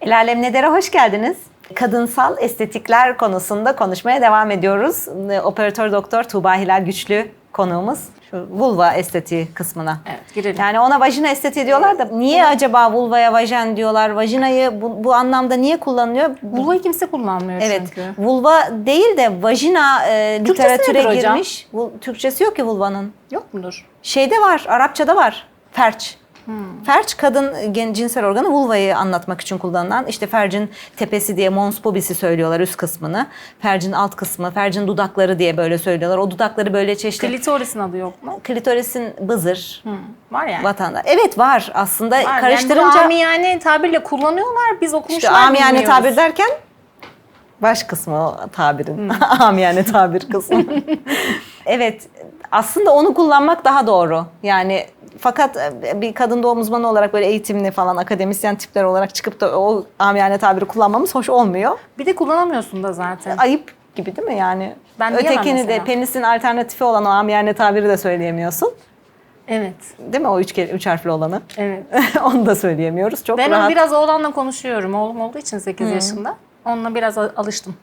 El Alem Neder'e hoş geldiniz. Kadınsal estetikler konusunda konuşmaya devam ediyoruz. Operatör doktor Tuğba Hilal Güçlü konuğumuz. Şu vulva estetiği kısmına. Evet, girelim. Yani ona vajina estetiği diyorlar da niye acaba vulvaya vajen diyorlar? Vajinayı bu, bu anlamda niye kullanılıyor? Vulvayı kimse kullanmıyor Evet, çünkü. vulva değil de vajina e, literatüre hocam? girmiş. Vul- Türkçesi yok ki vulvanın. Yok mudur? Şeyde var, Arapçada var. Ferç. Hmm. Ferç kadın gen- cinsel organı vulvayı anlatmak için kullanılan işte fercin tepesi diye mons pubis'i söylüyorlar üst kısmını. Fercin alt kısmı, fercin dudakları diye böyle söylüyorlar. O dudakları böyle çeşitli. Klitorisin adı yok mu? Klitorisin bızır Hı, Var yani. vatanda. Evet var aslında Var. Yani karıştırınca bu amiyane tabirle kullanıyorlar. Biz okumuşlar işte amiyane tabir derken baş kısmı tabirin. amiyane tabir kısmı. evet aslında onu kullanmak daha doğru. Yani fakat e, bir kadın doğum uzmanı olarak böyle eğitimli falan akademisyen tipler olarak çıkıp da o amiyane tabiri kullanmamız hoş olmuyor. Bir de kullanamıyorsun da zaten. Ayıp gibi değil mi yani? Ben Ötekini de penisin alternatifi olan o amiyane tabiri de söyleyemiyorsun. Evet. Değil mi o üç, üç harfli olanı? Evet. Onu da söyleyemiyoruz. Çok Ben rahat. Hmm. biraz oğlanla konuşuyorum. Oğlum olduğu için 8 yaşında. Onunla biraz alıştım.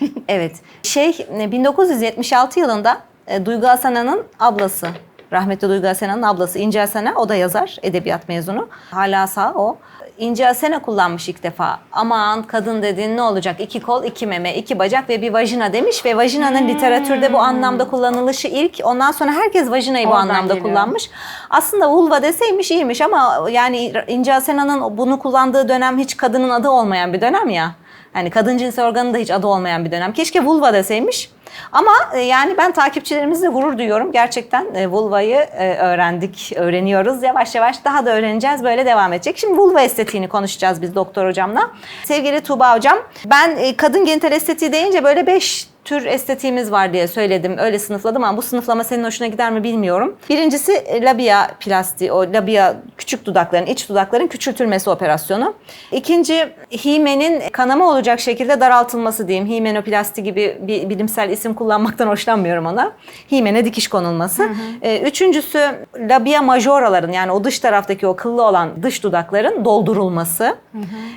Evet. Şey e, 1976 yılında e, Duygu Asena'nın ablası, rahmetli Duygu Asena'nın ablası İnce Asena, o da yazar, edebiyat mezunu. Hala sağ o. İnce Asena kullanmış ilk defa. Aman kadın dediğin ne olacak? İki kol, iki meme, iki bacak ve bir vajina demiş ve vajinanın literatürde bu anlamda kullanılışı ilk. Ondan sonra herkes vajinayı bu Oradan anlamda geliyor. kullanmış. Aslında vulva deseymiş iyiymiş ama yani İnce Asena'nın bunu kullandığı dönem hiç kadının adı olmayan bir dönem ya. Yani kadın cinsel organı da hiç adı olmayan bir dönem. Keşke vulva deseymiş. Ama e, yani ben takipçilerimizle gurur duyuyorum. Gerçekten e, vulvayı e, öğrendik, öğreniyoruz. Yavaş yavaş daha da öğreneceğiz. Böyle devam edecek. Şimdi vulva estetiğini konuşacağız biz doktor hocamla. Sevgili Tuğba hocam, ben kadın genital estetiği deyince böyle beş tür estetiğimiz var diye söyledim. Öyle sınıfladım ama bu sınıflama senin hoşuna gider mi bilmiyorum. Birincisi e, labia plastiği, o labia küçük dudakların, iç dudakların küçültülmesi operasyonu. İkinci himenin kanama olacak şekilde daraltılması diyeyim. Himenoplasti gibi bir bilimsel isim kullanmaktan hoşlanmıyorum ona. Himene dikiş konulması. E, Üçüncüsü labia majoraların yani o dış taraftaki o kıllı olan dış dudakların doldurulması.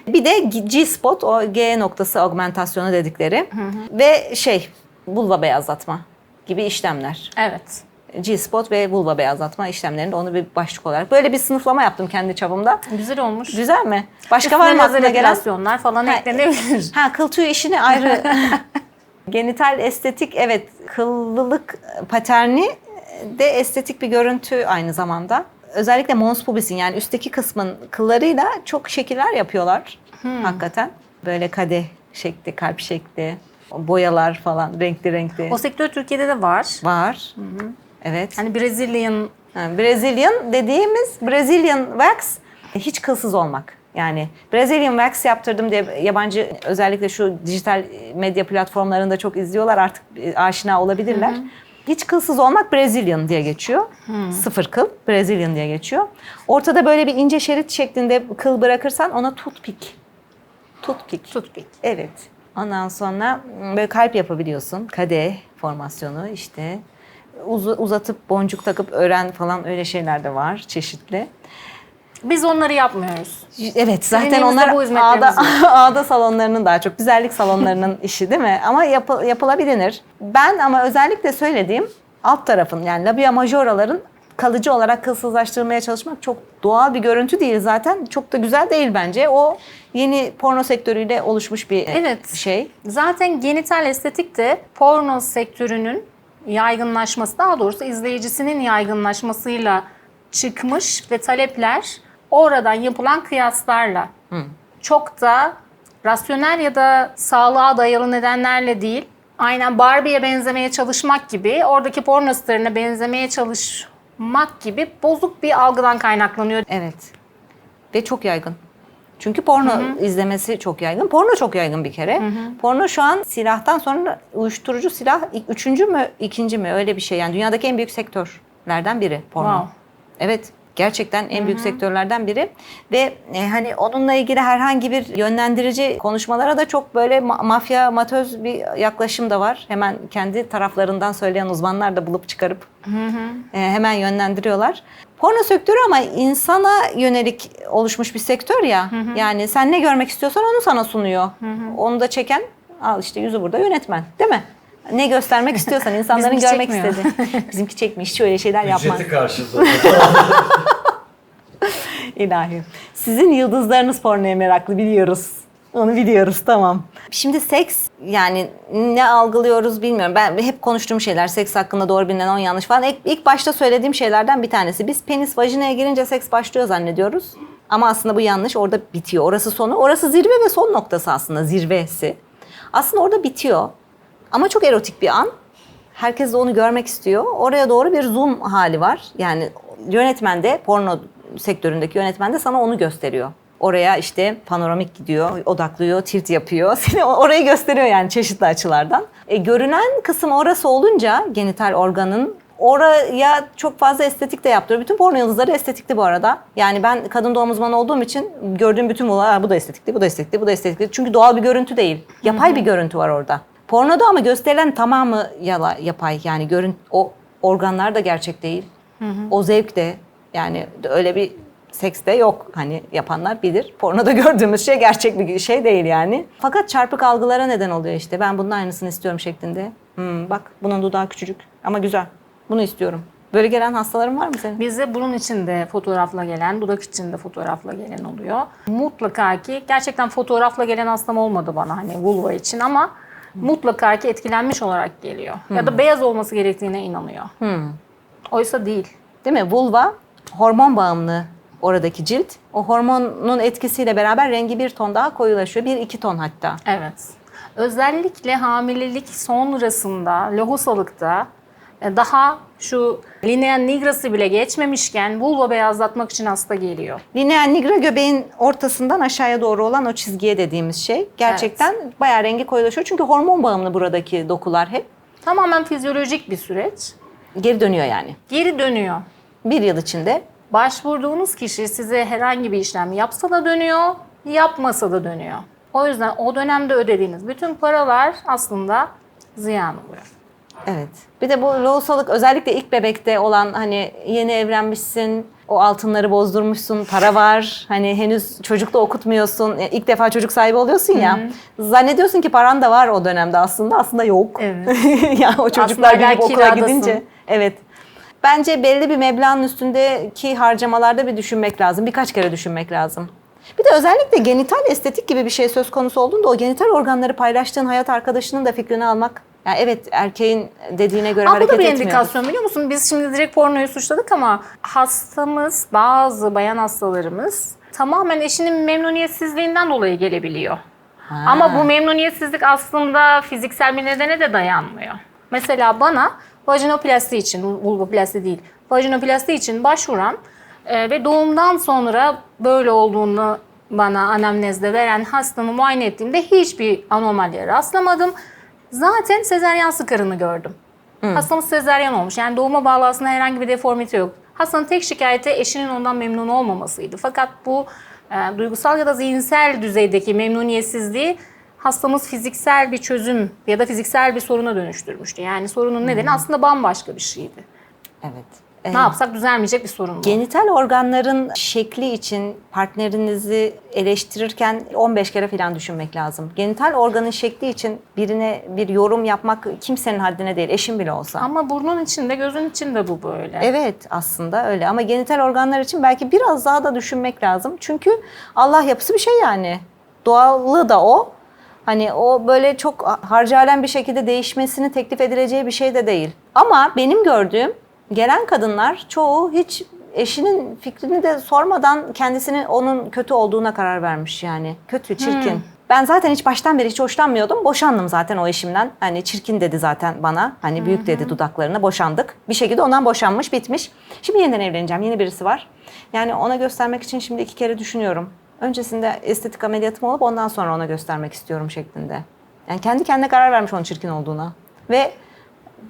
Bir de G-spot o G noktası augmentasyonu dedikleri ve şey vulva beyazlatma gibi işlemler. Evet. G-spot ve vulva beyazlatma işlemlerinde onu bir başlık olarak. Böyle bir sınıflama yaptım kendi çapımda. Güzel olmuş. Güzel mi? Başka Üstüne var mı aklına gelen? falan Ha, eklenebilir. Ha kıl tüyü işini ayrı. Genital estetik evet kıllılık paterni de estetik bir görüntü aynı zamanda. Özellikle mons pubis'in yani üstteki kısmın kıllarıyla çok şekiller yapıyorlar hakikaten. Böyle kadeh şekli, kalp şekli, boyalar falan renkli renkli O sektör Türkiye'de de var. var. Evet. Hani Brazilian Yani Brazilian dediğimiz Brazilian wax hiç kılsız olmak. Yani Brazilian wax yaptırdım diye yabancı özellikle şu dijital medya platformlarında çok izliyorlar artık e, aşina olabilirler. Hiç kılsız olmak Brazilian diye geçiyor. Sıfır kıl Brazilian diye geçiyor. Ortada böyle bir ince şerit şeklinde kıl bırakırsan ona toothpick. Toothpick. Toothpick. Evet. Ondan sonra m, böyle kalp yapabiliyorsun. Kadeh formasyonu işte. Uz- uzatıp boncuk takıp ören falan öyle şeyler de var çeşitli. Biz onları yapmıyoruz. Evet zaten onlar ağda, ağda salonlarının daha çok güzellik salonlarının işi değil mi? Ama yapı, yapılabilir. Ben ama özellikle söylediğim alt tarafın yani labia majoraların kalıcı olarak kılsızlaştırmaya çalışmak çok doğal bir görüntü değil zaten. Çok da güzel değil bence. O yeni porno sektörüyle oluşmuş bir Evet. şey. Zaten genital estetik de porno sektörünün yaygınlaşması, daha doğrusu izleyicisinin yaygınlaşmasıyla çıkmış ve talepler oradan yapılan kıyaslarla çok da rasyonel ya da sağlığa dayalı nedenlerle değil, aynen Barbie'ye benzemeye çalışmak gibi, oradaki porno starına benzemeye çalışmak gibi bozuk bir algıdan kaynaklanıyor. Evet. Ve çok yaygın. Çünkü porno izlemesi çok yaygın. Porno çok yaygın bir kere. Porno şu an silahtan sonra uyuşturucu silah üçüncü mü ikinci mi öyle bir şey. Yani dünyadaki en büyük sektörlerden biri porno. Wow. Evet. Gerçekten en büyük sektörlerden biri ve e, hani onunla ilgili herhangi bir yönlendirici konuşmalara da çok böyle ma- mafya matöz bir yaklaşım da var. Hemen kendi taraflarından söyleyen uzmanlar da bulup çıkarıp e, hemen yönlendiriyorlar. Porno sektörü ama insana yönelik oluşmuş bir sektör ya. Yani sen ne görmek istiyorsan onu sana sunuyor. Onu da çeken al işte yüzü burada yönetmen değil mi? Ne göstermek istiyorsan insanların Bizimki görmek çekmiyor. istediği. Bizimki çekmiş hiç öyle şeyler yapmaz. Ücreti karşılığında. İlahi. Sizin yıldızlarınız pornoya meraklı biliyoruz. Onu biliyoruz tamam. Şimdi seks yani ne algılıyoruz bilmiyorum. Ben hep konuştuğum şeyler seks hakkında doğru bilinen on yanlış falan. İlk, ilk başta söylediğim şeylerden bir tanesi. Biz penis vajinaya girince seks başlıyor zannediyoruz. Ama aslında bu yanlış. Orada bitiyor. Orası sonu. Orası zirve ve son noktası aslında zirvesi. Aslında orada bitiyor. Ama çok erotik bir an. Herkes de onu görmek istiyor. Oraya doğru bir zoom hali var. Yani yönetmen de porno sektöründeki yönetmen de sana onu gösteriyor. Oraya işte panoramik gidiyor, odaklıyor, tilt yapıyor. Seni orayı gösteriyor yani çeşitli açılardan. E, görünen kısım orası olunca genital organın oraya çok fazla estetik de yaptırıyor. Bütün porno yıldızları estetikti bu arada. Yani ben kadın doğum uzmanı olduğum için gördüğüm bütün bu, "Aa, bu da estetikti, bu da estetikti, bu da estetikti. Çünkü doğal bir görüntü değil. Yapay bir görüntü var orada. Pornoda ama gösterilen tamamı yala, yapay. Yani görün o organlar da gerçek değil. O zevk de yani öyle bir seks de yok. Hani yapanlar bilir. Pornoda gördüğümüz şey gerçek bir şey değil yani. Fakat çarpık algılara neden oluyor işte. Ben bunun aynısını istiyorum şeklinde. Hmm, bak bunun dudağı küçücük ama güzel. Bunu istiyorum. Böyle gelen hastaların var mı senin? Bize burun için de fotoğrafla gelen, dudak için de fotoğrafla gelen oluyor. Mutlaka ki gerçekten fotoğrafla gelen hastam olmadı bana hani vulva için ama mutlaka ki etkilenmiş olarak geliyor. Ya da beyaz olması gerektiğine inanıyor. Oysa değil. Değil mi? Vulva hormon bağımlı oradaki cilt. O hormonun etkisiyle beraber rengi bir ton daha koyulaşıyor. Bir iki ton hatta. Evet. Özellikle hamilelik sonrasında, lohusalıkta daha şu linea nigrası bile geçmemişken vulva beyazlatmak için hasta geliyor. Lineal nigra göbeğin ortasından aşağıya doğru olan o çizgiye dediğimiz şey. Gerçekten bayağı rengi koyulaşıyor. Çünkü hormon bağımlı buradaki dokular hep. Tamamen fizyolojik bir süreç. Geri dönüyor yani. Geri dönüyor. Bir yıl içinde. Başvurduğunuz kişi size herhangi bir işlem yapsa da dönüyor, yapmasa da dönüyor. O yüzden o dönemde ödediğiniz bütün paralar aslında ziyan oluyor. Evet. Bir de bu lohusalık özellikle ilk bebekte olan hani yeni evlenmişsin, o altınları bozdurmuşsun, para var. Hani henüz çocuk da okutmuyorsun. e, ilk defa çocuk sahibi oluyorsun ya. Zannediyorsun ki paran da var o dönemde aslında. Aslında yok. Evet. ya o çocuklar Aslında büyüyüp okula kiradasın. gidince. Evet. Bence belli bir meblağın üstündeki harcamalarda bir düşünmek lazım. Birkaç kere düşünmek lazım. Bir de özellikle genital estetik gibi bir şey söz konusu olduğunda o genital organları paylaştığın hayat arkadaşının da fikrini almak. Yani evet erkeğin dediğine göre bu hareket da bir etmiyoruz. indikasyon biliyor musun? Biz şimdi direkt pornoyu suçladık ama hastamız, bazı bayan hastalarımız tamamen eşinin memnuniyetsizliğinden dolayı gelebiliyor. Ama bu memnuniyetsizlik aslında fiziksel bir nedene de dayanmıyor. Mesela bana vajinoplasti için, vulvoplasti değil, vajinoplasti için başvuran e, ve doğumdan sonra böyle olduğunu bana anamnezde veren hastamı muayene ettiğimde hiçbir anomaliye rastlamadım. Zaten sezeryan sıkarını gördüm. Hastamız sezeryan olmuş. Yani doğuma bağlı aslında herhangi bir deformite yok. Hastanın tek şikayeti eşinin ondan memnun olmamasıydı. Fakat bu e, duygusal ya da zihinsel düzeydeki memnuniyetsizliği hastamız fiziksel bir çözüm ya da fiziksel bir soruna dönüştürmüştü. Yani sorunun nedeni aslında bambaşka bir şeydi. Evet. Ne yapsak düzelmeyecek bir sorun bu. Genital organların şekli için partnerinizi eleştirirken 15 kere falan düşünmek lazım. Genital organın şekli için birine bir yorum yapmak kimsenin haddine değil, eşin bile olsa. Ama burnun içinde, gözün içinde bu böyle. Evet aslında öyle ama genital organlar için belki biraz daha da düşünmek lazım. Çünkü Allah yapısı bir şey yani. Doğallığı da o. Hani o böyle çok harcalen bir şekilde değişmesini teklif edileceği bir şey de değil. Ama benim gördüğüm gelen kadınlar çoğu hiç eşinin fikrini de sormadan kendisinin onun kötü olduğuna karar vermiş yani. Kötü, çirkin. Ben zaten hiç baştan beri hiç hoşlanmıyordum. Boşandım zaten o eşimden. Hani çirkin dedi zaten bana. Hani büyük dedi dudaklarına. Boşandık. Bir şekilde ondan boşanmış, bitmiş. Şimdi yeniden evleneceğim. Yeni birisi var. Yani ona göstermek için şimdi iki kere düşünüyorum. Öncesinde estetik ameliyatım olup ondan sonra ona göstermek istiyorum şeklinde. Yani kendi kendine karar vermiş onun çirkin olduğuna. Ve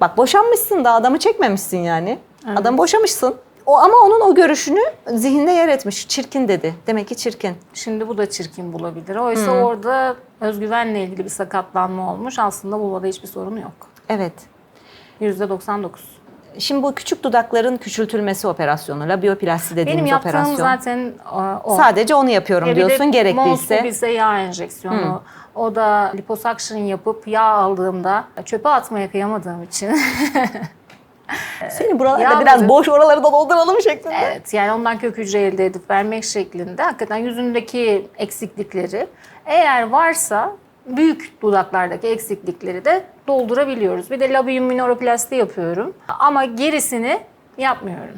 bak boşanmışsın da adamı çekmemişsin yani. Adamı boşamışsın. O ama onun o görüşünü zihinde yer etmiş. Çirkin dedi. Demek ki çirkin. Şimdi bu da çirkin bulabilir. Oysa orada özgüvenle ilgili bir sakatlanma olmuş. Aslında vulvada hiçbir sorun yok. Evet. %99. Şimdi bu küçük dudakların küçültülmesi operasyonu, labioplasti dediğimiz Benim yaptığım operasyon. zaten e, o. Sadece onu yapıyorum Ya diyorsun gerekliyse. Monstubis'e yağ enjeksiyonu. O da liposuction yapıp yağ aldığımda çöpe atmaya kıyamadığım için. Seni buralarda biraz boş oraları da dolduralım şeklinde. evet yani ondan kök hücre elde edip vermek şeklinde hakikaten yüzündeki eksiklikleri eğer varsa büyük dudaklardaki eksiklikleri de doldurabiliyoruz. Bir de labium minoroplasti yapıyorum ama gerisini yapmıyorum.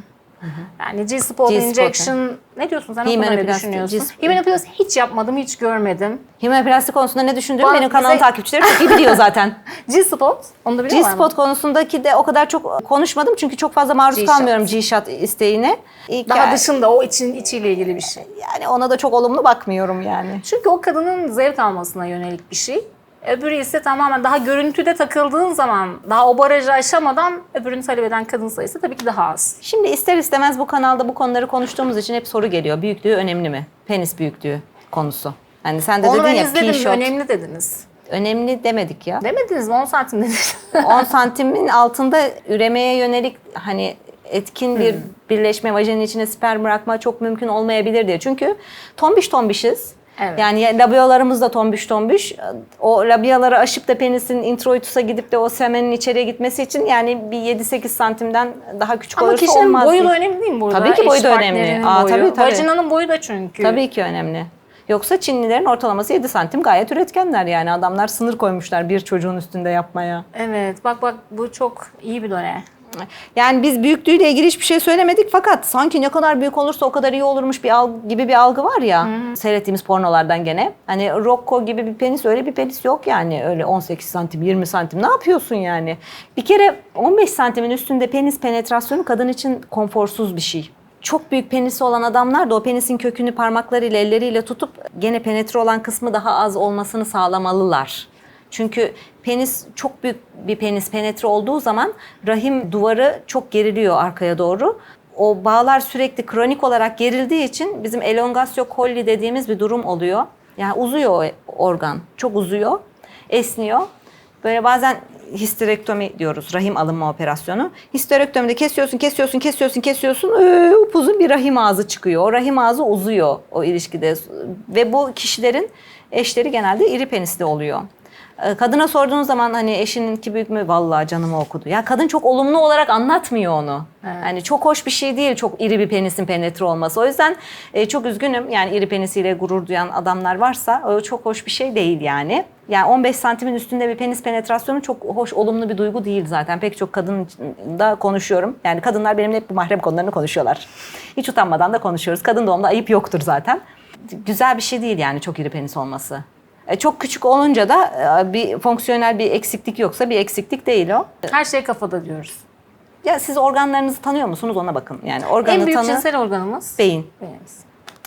Yani G-spot injection ne diyorsun sen o konuda ne Himenoplasti, düşünüyorsun? Himenoplasti hiç yapmadım, hiç görmedim. Himyoplasti konusunda ne düşündüğümü Bana benim kanalın bize- takipçilerim çok iyi biliyor zaten. G-spot, onu da biliyorlar? G-spot konusundaki de o kadar çok konuşmadım çünkü çok fazla maruz kalmıyorum G-shot isteğine. İlk Daha ya- dışında o için içiyle ilgili bir şey. yani ona da çok olumlu bakmıyorum yani. Çünkü o kadının zevk almasına yönelik bir şey. Öbürü ise tamamen daha görüntüde takıldığın zaman daha o barajı aşamadan öbürünü talep eden kadın sayısı tabii ki daha az. Şimdi ister istemez bu kanalda bu konuları konuştuğumuz için hep soru geliyor. Büyüklüğü önemli mi? Penis büyüklüğü konusu. Hani sen de Onu dedin ben ya izledim P-shot. önemli dediniz. Önemli demedik ya. Demediniz mi 10 santim dediniz. 10 santimin altında üremeye yönelik hani etkin bir Hmm. birleşme vajinin içine sperm bırakma çok mümkün olmayabilir diye. Çünkü tombiş tombişiz. Evet. Yani ya- labiolarımız da tombiş tombiş. O labiaları aşıp da penisin introitusa gidip de o semenin içeriye gitmesi için yani bir 7-8 santimden daha küçük Ama olursa kişinin olmaz. boyu da önemli değil mi burada? Tabii ki boyu da önemli. Aa, boyu. tabii, tabii. Vajinanın boyu da çünkü. Tabii ki önemli. Yoksa Çinlilerin ortalaması 7 santim gayet üretkenler yani. Adamlar sınır koymuşlar bir çocuğun üstünde yapmaya. Evet bak bak bu çok iyi bir done. Yani biz büyüklüğüyle ilgili hiçbir şey söylemedik fakat sanki ne kadar büyük olursa o kadar iyi olurmuş bir algı gibi bir algı var ya. Seyrettiğimiz pornolardan gene. Hani Rocco gibi bir penis öyle bir penis yok yani. Öyle 18 santim 20 santim ne yapıyorsun yani? Bir kere 15 santimin üstünde penis penetrasyonu kadın için konforsuz bir şey. Çok büyük penisi olan adamlar da o penisin kökünü parmaklarıyla elleriyle tutup gene penetre olan kısmı daha az olmasını sağlamalılar. Çünkü penis çok büyük bir penis penetre olduğu zaman rahim duvarı çok geriliyor arkaya doğru. O bağlar sürekli kronik olarak gerildiği için bizim elongatio colli dediğimiz bir durum oluyor. Yani uzuyor organ. Çok uzuyor. Esniyor. Böyle bazen histerektomi diyoruz. Rahim alınma operasyonu. Histerektomide kesiyorsun, kesiyorsun, kesiyorsun, kesiyorsun. Ee, upuzun bir rahim ağzı çıkıyor. O rahim ağzı uzuyor o ilişkide. Ve bu kişilerin eşleri genelde iri penisli oluyor. Ee, Kadına sorduğunuz zaman hani eşininki büyük mü? Vallahi canımı okudu. Ya kadın çok olumlu olarak anlatmıyor onu. Yani çok hoş bir şey değil çok iri bir penisin penetre olması. O yüzden e, çok üzgünüm. Yani iri penisiyle gurur duyan adamlar varsa o çok hoş bir şey değil yani. Yani 15 santimin üstünde bir penis penetrasyonu çok hoş, olumlu bir duygu değil zaten. Pek çok kadın da konuşuyorum. Yani kadınlar benimle hep bu mahrem konularını konuşuyorlar. Hiç utanmadan da konuşuyoruz. Kadın doğumda ayıp yoktur zaten. Güzel bir şey değil yani çok iri penis olması. E, Çok küçük olunca da e, bir fonksiyonel bir eksiklik yoksa bir eksiklik değil o. Her şey kafada diyoruz. Ya siz organlarınızı tanıyor musunuz ona bakın. Yani organı en büyük tanı cinsel organımız beyin. beynimiz.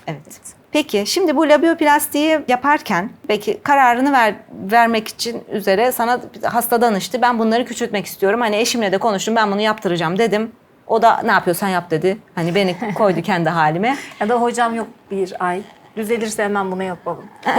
Evet. Peki şimdi bu labioplastiği yaparken peki kararını ver, vermek için üzere sana hasta danıştı. Ben bunları küçültmek istiyorum. Hani eşimle de konuştum ben bunu yaptıracağım dedim. O da ne yapıyorsan yap dedi. Hani beni koydu kendi halime. Ya da hocam yok bir ay. Düzelirse hemen bunu yapalım.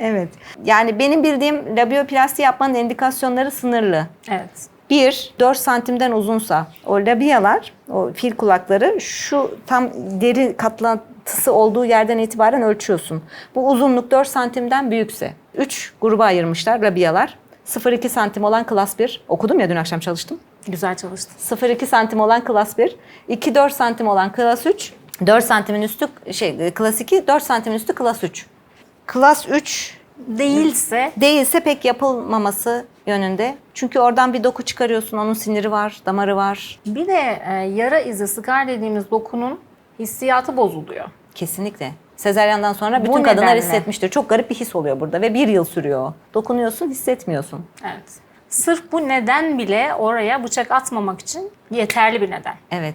Evet. Yani benim bildiğim labioplasti yapmanın indikasyonları sınırlı. Evet. Bir, 4 santimden uzunsa o labiyalar, o fil kulakları şu tam deri katlantısı olduğu yerden itibaren ölçüyorsun. Bu uzunluk 4 santimden büyükse. 3 gruba ayırmışlar labiyalar. 0-2 santim olan klas 1. Okudum ya dün akşam çalıştım. Güzel çalıştın. 0-2 santim olan klas 1. 2-4 santim olan klas 3. 4 santimin üstü şey klas 2, 4 santimin üstü klas 3. Klas 3 Değilse değilse pek yapılmaması yönünde. Çünkü oradan bir doku çıkarıyorsun. Onun siniri var, damarı var. bir de e, yara izi sıkar dediğimiz dokunun hissiyatı bozuluyor. Kesinlikle. Sezeryandan sonra Bu bütün kadınlar nedenle. hissetmiştir. Çok garip bir his oluyor burada ve bir yıl sürüyor. Dokunuyorsun, hissetmiyorsun. Evet. Sırf bu neden bile oraya bıçak atmamak için yeterli bir neden. Evet,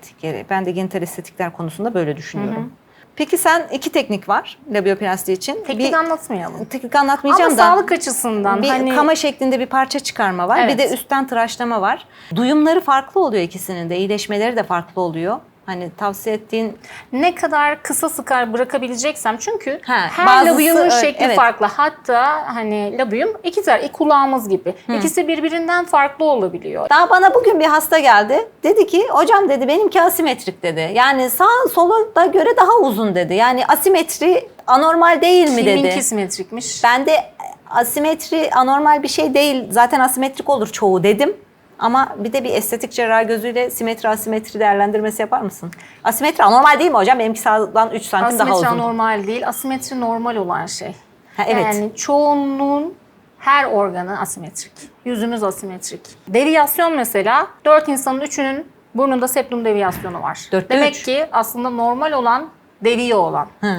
ben de genital estetikler konusunda böyle düşünüyorum. Peki sen iki teknik var labioplasti için. Teknik bir, anlatmayalım. teknik anlatmayacağım Ama da. sağlık açısından bir hani kama şeklinde bir parça çıkarma var. Bir Evet. de üstten tıraşlama var. Duyumları farklı oluyor ikisinin de. İyileşmeleri de farklı oluyor. Hani tavsiye ettiğin Ne kadar kısa sıkar bırakabileceksem çünkü Ha, her labiyumun şekli evet. farklı. Hatta hani labiyum iki tane iki kulağımız gibi. İkisi birbirinden farklı olabiliyor. Daha bana bugün bir hasta geldi. Dedi ki hocam dedi benimki asimetrik dedi. Yani sağ sola da göre daha uzun dedi. Yani asimetri anormal değil mi dedi. Kiminki simetrikmiş? Ben de asimetri anormal bir şey değil. Zaten asimetrik olur çoğu dedim. Ama bir de bir estetik cerrah gözüyle simetri asimetri değerlendirmesi yapar mısın? Asimetri anormal değil mi hocam? Benimki sağdan 3 santim daha Asimetri uzun. normal değil. Asimetri normal olan şey. Ha, evet. Yani çoğunluğun her organı asimetrik. Yüzümüz asimetrik. Deviyasyon mesela dört insanın üçünün burnunda septum deviyasyonu var. Dörtte Demek üç. ki aslında normal olan deviye olan. Hı.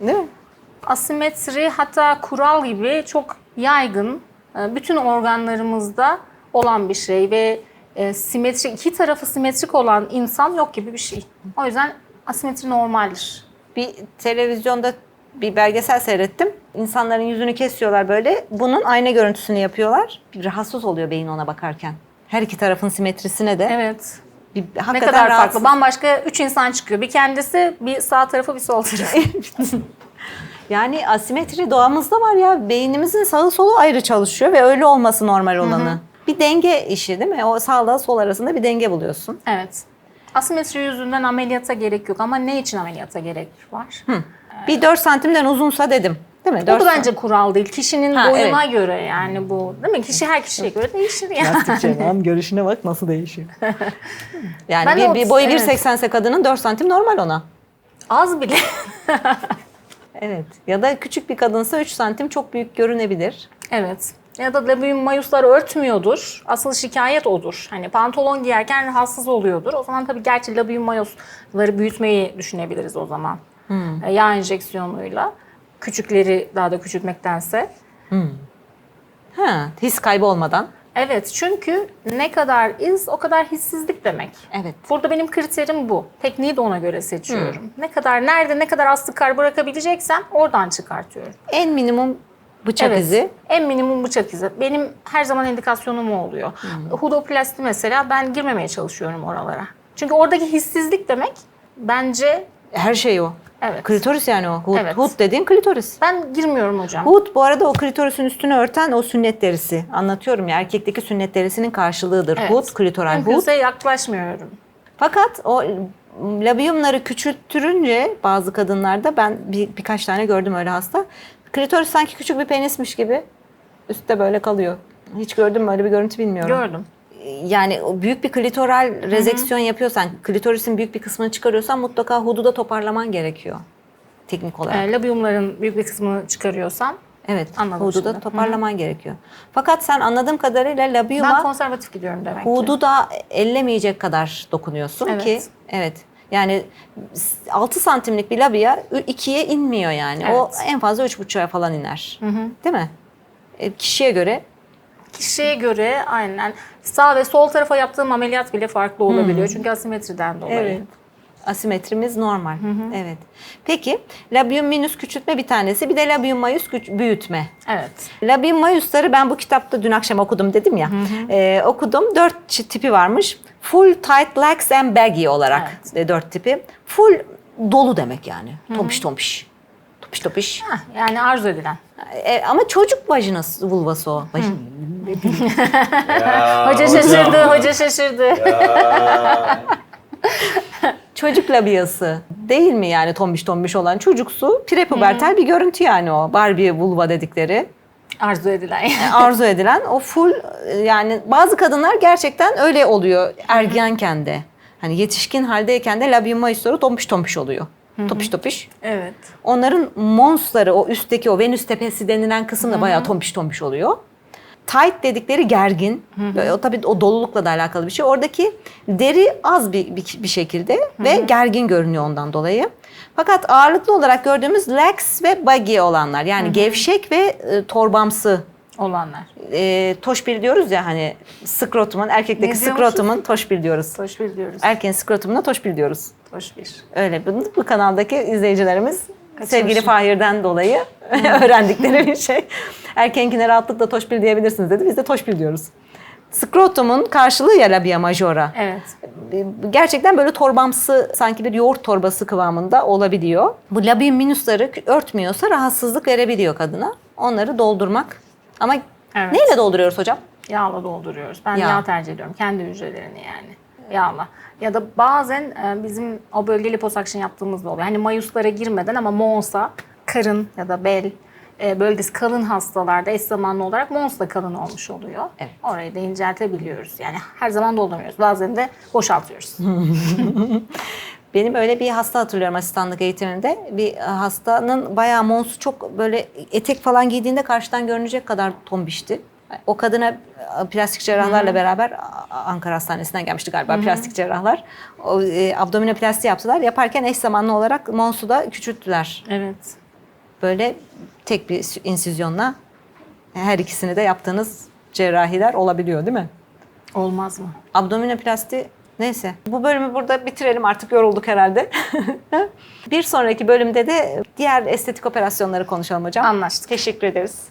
Değil mi? Asimetri hatta kural gibi çok yaygın e, bütün organlarımızda olan bir şey ve e, simetri iki tarafı simetrik olan insan yok gibi bir şey. O yüzden asimetri normaldir. Bir televizyonda bir belgesel seyrettim. İnsanların yüzünü kesiyorlar böyle. Bunun ayna görüntüsünü yapıyorlar. Bir rahatsız oluyor beyin ona bakarken. Her iki tarafın simetrisine de. Evet. Bir, Ne kadar rahatsız. farklı. Bambaşka üç insan çıkıyor. Bir kendisi, bir sağ tarafı, bir sol tarafı. Yani asimetri doğamızda var ya. Beynimizin sağı solu ayrı çalışıyor ve öyle olması normal olanı. Bir denge işi değil mi? O sağla sol arasında bir denge buluyorsun. evet. Asimetri yüzünden ameliyata gerek yok ama ne için ameliyata gerek var? Bir 4 santimden uzunsa dedim. Değil mi? Bu 4 da bence kural değil. Kişinin Ha, boyuna göre yani bu. Değil mi? Kişi her kişiye göre değişir yani. Plastik cerrahın görüşüne bak nasıl değişiyor. Yani Ben bir, o- bir boyu evet. 1.80 ise kadının 4 santim normal ona. Az bile. Evet. Ya da küçük bir kadınsa 3 santim çok büyük görünebilir. evet. Ya da labiyum mayusları örtmüyordur. Asıl şikayet odur. Hani pantolon giyerken rahatsız oluyordur. O zaman tabii gerçi labiyum mayusları büyütmeyi düşünebiliriz o zaman. E, Yağ enjeksiyonuyla. Küçükleri daha da küçültmektense. Ha, his kaybı olmadan. Evet çünkü ne kadar iz o kadar hissizlik demek. Evet. Burada benim kriterim bu. Tekniği de ona göre seçiyorum. Ne kadar nerede ne kadar az sıkar bırakabileceksem oradan çıkartıyorum. En minimum bıçak evet. izi. En minimum bıçak izi. Benim her zaman indikasyonum o oluyor. Hudoplasti mesela ben girmemeye çalışıyorum oralara. Çünkü oradaki hissizlik demek bence Her şey o. Evet. Klitoris yani o. Hud, Evet. hud dediğin klitoris. ben girmiyorum hocam. Hud bu arada o klitorisin üstünü örten o sünnet derisi. Anlatıyorum ya erkekteki sünnet derisinin karşılığıdır. Evet. Hud, klitoral hud. Mümkünse yaklaşmıyorum. Fakat o labiyumları küçülttürünce bazı kadınlarda ben bir, birkaç tane gördüm öyle hasta. Klitoris sanki küçük bir penismiş gibi üstte böyle kalıyor. Hiç gördün mü öyle bir görüntü bilmiyorum. Gördüm. Yani büyük bir klitoral rezeksiyon yapıyorsan, klitorisin büyük bir kısmını çıkarıyorsan mutlaka hudu da toparlaman gerekiyor. Teknik olarak. E, labiyumların büyük bir kısmını çıkarıyorsam evet, anladım hudu da şimdi. toparlaman gerekiyor. Fakat sen anladığım kadarıyla ben labiyuma konservatif gidiyorum demek ki. hudu da ellemeyecek kadar dokunuyorsun Evet. ki evet. Yani 6 santimlik bir labia 2'ye inmiyor yani. O Evet. en fazla 3,5'a falan iner. Değil mi? E, kişiye göre Kişiye göre aynen sağ ve sol tarafa yaptığım ameliyat bile farklı olabiliyor. Çünkü asimetriden dolayı. Evet. Asimetrimiz normal. Evet. Peki labium minus küçültme bir tanesi bir de labium majus büyütme. Evet. Labium majusları ben bu kitapta dün akşam okudum dedim ya. Ee, okudum. Dört tipi varmış. Full, tight, lax and baggy olarak e, dört tipi. Full dolu demek yani. Tompiş tompiş. Topiş topiş. Hah, yani arzu edilen. E, ama çocuk vajinası, vulvası o. Vajin. Hoca şaşırdı, hoca şaşırdı. Çocuk labiyası değil mi yani tombiş tombiş olan çocuksu? Prepubertal bir görüntü yani o. Barbie vulva dedikleri. Arzu edilen. E, arzu edilen. O full e, yani bazı kadınlar gerçekten öyle oluyor ergenken de. Hani yetişkin haldeyken de labium majusları tombiş tombiş oluyor. Topiş topiş. Evet. onların monsları o üstteki o Venüs tepesi denilen kısım da bayağı tombiş tombiş oluyor. Tight dedikleri gergin. Böyle, o tabii o dolulukla da alakalı bir şey. Oradaki deri az bir, bir, bir şekilde ve gergin görünüyor ondan dolayı. Fakat ağırlıklı olarak gördüğümüz lax ve baggy olanlar yani gevşek ve e, torbamsı Olanlar. e, toşbil diyoruz ya hani skrotumun erkekteki skrotumun toşbil diyoruz. Hoş bir diyoruz. Erkeğin skrotumuna toşbil diyoruz. Hoş bir. Öyle bu, bu kanaldaki izleyicilerimiz Sevgili Fahir'den dolayı öğrendikleri bir şey. Erkeğinkine rahatlıkla toşbil diyebilirsiniz dedi. Biz de toşbil diyoruz. Skrotumun karşılığı ya labia majora. Evet. Gerçekten böyle torbamsı sanki bir yoğurt torbası kıvamında olabiliyor. Bu labium minusları örtmüyorsa rahatsızlık verebiliyor kadına. Onları doldurmak. Ama Evet. neyle dolduruyoruz hocam? Yağla dolduruyoruz. Ben Yağ. yağ, tercih ediyorum. Kendi hücrelerini yani. Yağla. Ya da bazen e, bizim o bölge liposuction yaptığımızda oluyor. Hani mayuslara girmeden ama Mons'a karın ya da bel e, bölgesi kalın hastalarda eş zamanlı olarak Mons da kalın olmuş oluyor. Evet. Orayı da inceltebiliyoruz. Yani her zaman doldurmuyoruz. Bazen de boşaltıyoruz. Benim öyle bir hasta hatırlıyorum asistanlık eğitiminde. Bir hastanın bayağı monsu çok böyle etek falan giydiğinde karşıdan görünecek kadar tombişti. O kadına e, plastik cerrahlarla beraber A- Ankara Hastanesi'nden gelmişti galiba plastik cerrahlar. O, e, abdominoplasti yaptılar. Yaparken eş zamanlı olarak monsu da küçülttüler. evet. Böyle tek bir insüzyonla her ikisini de yaptığınız cerrahiler olabiliyor değil mi? Olmaz mı? Abdominoplasti neyse. Bu bölümü burada bitirelim artık yorulduk herhalde. bir sonraki bölümde de diğer estetik operasyonları konuşalım hocam. Anlaştık. Teşekkür ederiz.